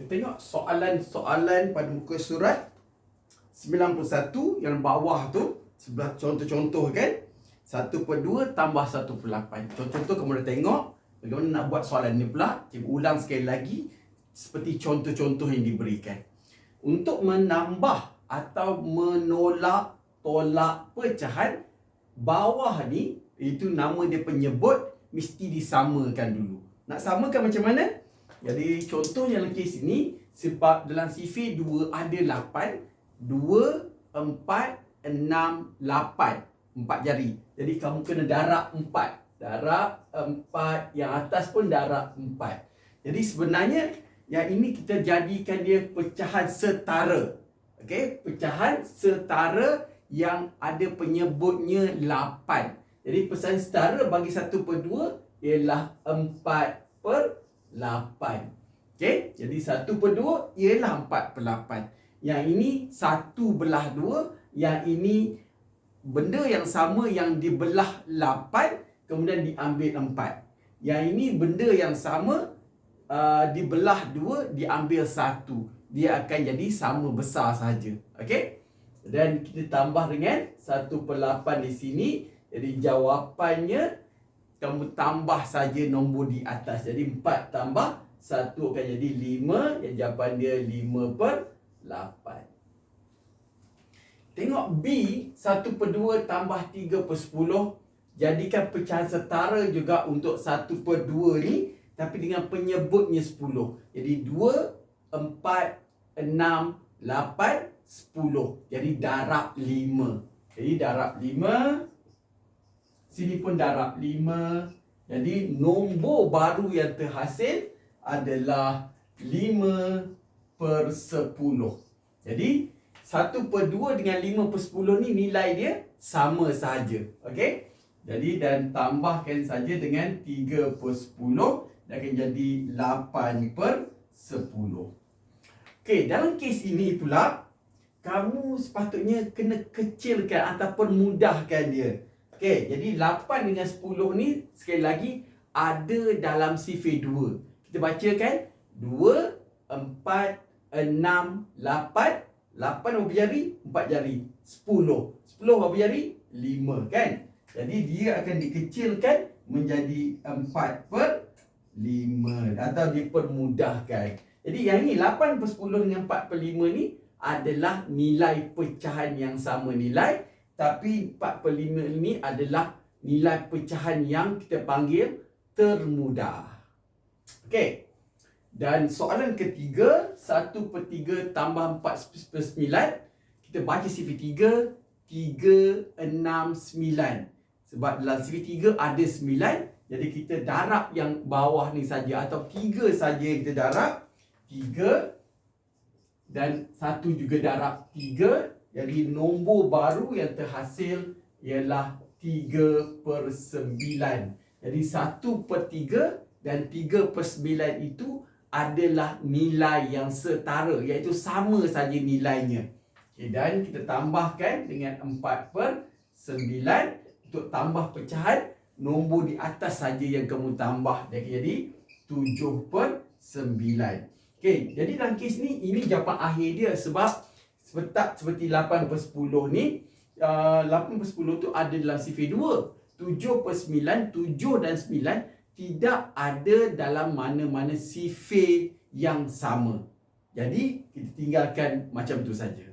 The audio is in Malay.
Kita tengok soalan-soalan pada muka surat 91 yang bawah tu sebelah contoh-contoh kan? 1 per 2 tambah 1 per 8 Contoh-contoh kamu dah tengok Bagaimana nak buat soalan ni pula? Cikgu ulang sekali lagi Seperti contoh-contoh yang diberikan. Untuk menambah Atau menolak Tolak pecahan Bawah ni Itu nama dia penyebut Mesti disamakan dulu. Nak samakan macam mana? Jadi contohnya dalam kes ini Sebab dalam CV 2 ada 8 2, 4, 6, 8 empat jari. Jadi kamu kena darab empat. Darab empat. Yang atas pun darab empat. Jadi sebenarnya yang ini kita jadikan dia pecahan setara. Okey, pecahan setara yang ada penyebutnya lapan. Jadi pecahan setara bagi satu per dua ialah empat per lapan. Okey, jadi satu per dua ialah empat per lapan. Yang ini satu belah dua, yang ini benda yang sama yang dibelah 8 kemudian diambil 4. Yang ini benda yang sama uh, dibelah 2 diambil 1. Dia akan jadi sama besar saja. Okey? Dan kita tambah dengan 1 per 8 di sini. Jadi jawapannya kamu tambah saja nombor di atas. Jadi 4 tambah 1 akan jadi 5. Yang jawapan dia 5 per 8. Tengok B 1 per 2 tambah 3 per 10 Jadikan pecahan setara juga untuk 1 per 2 ni Tapi dengan penyebutnya 10 Jadi 2, 4, 6, 8, 10 Jadi darab 5 Jadi darab 5 Sini pun darab 5 Jadi nombor baru yang terhasil adalah 5 per 10 Jadi satu per dua dengan lima per sepuluh ni nilai dia sama saja. Okey? Jadi dan tambahkan saja dengan tiga per sepuluh dan akan jadi lapan per sepuluh. Okey, dalam kes ini pula kamu sepatutnya kena kecilkan ataupun mudahkan dia. Okey, jadi lapan dengan sepuluh ni sekali lagi ada dalam CV dua. Kita bacakan dua, empat, enam, lapan, 8 berapa jari? 4 jari. 10. 10 berapa jari? 5 kan? Jadi dia akan dikecilkan menjadi 4 per 5 atau dipermudahkan. Jadi yang ni 8 per 10 dengan 4 per 5 ni adalah nilai pecahan yang sama nilai tapi 4 per 5 ini adalah nilai pecahan yang kita panggil termudah. Okey. Dan soalan ketiga, 1 per 3 tambah 4 per 9. Kita baca CV3, 3, 6, 9. Sebab dalam CV3 ada 9. Jadi kita darab yang bawah ni saja atau 3 saja kita darab. 3 dan 1 juga darab 3. Jadi nombor baru yang terhasil ialah 3 per 9. Jadi 1 per 3 dan 3 per 9 itu adalah nilai yang setara iaitu sama saja nilainya. Okay, dan kita tambahkan dengan 4 per 9 untuk tambah pecahan nombor di atas saja yang kamu tambah jadi 7 per 9. Okay, jadi dalam kes ni ini jawapan akhir dia sebab sebetak seperti 8 per 10 ni uh, 8 per 10 tu ada dalam CV 2 7 per 9, 7 dan 9 tidak ada dalam mana-mana sifat yang sama. Jadi, kita tinggalkan macam tu saja.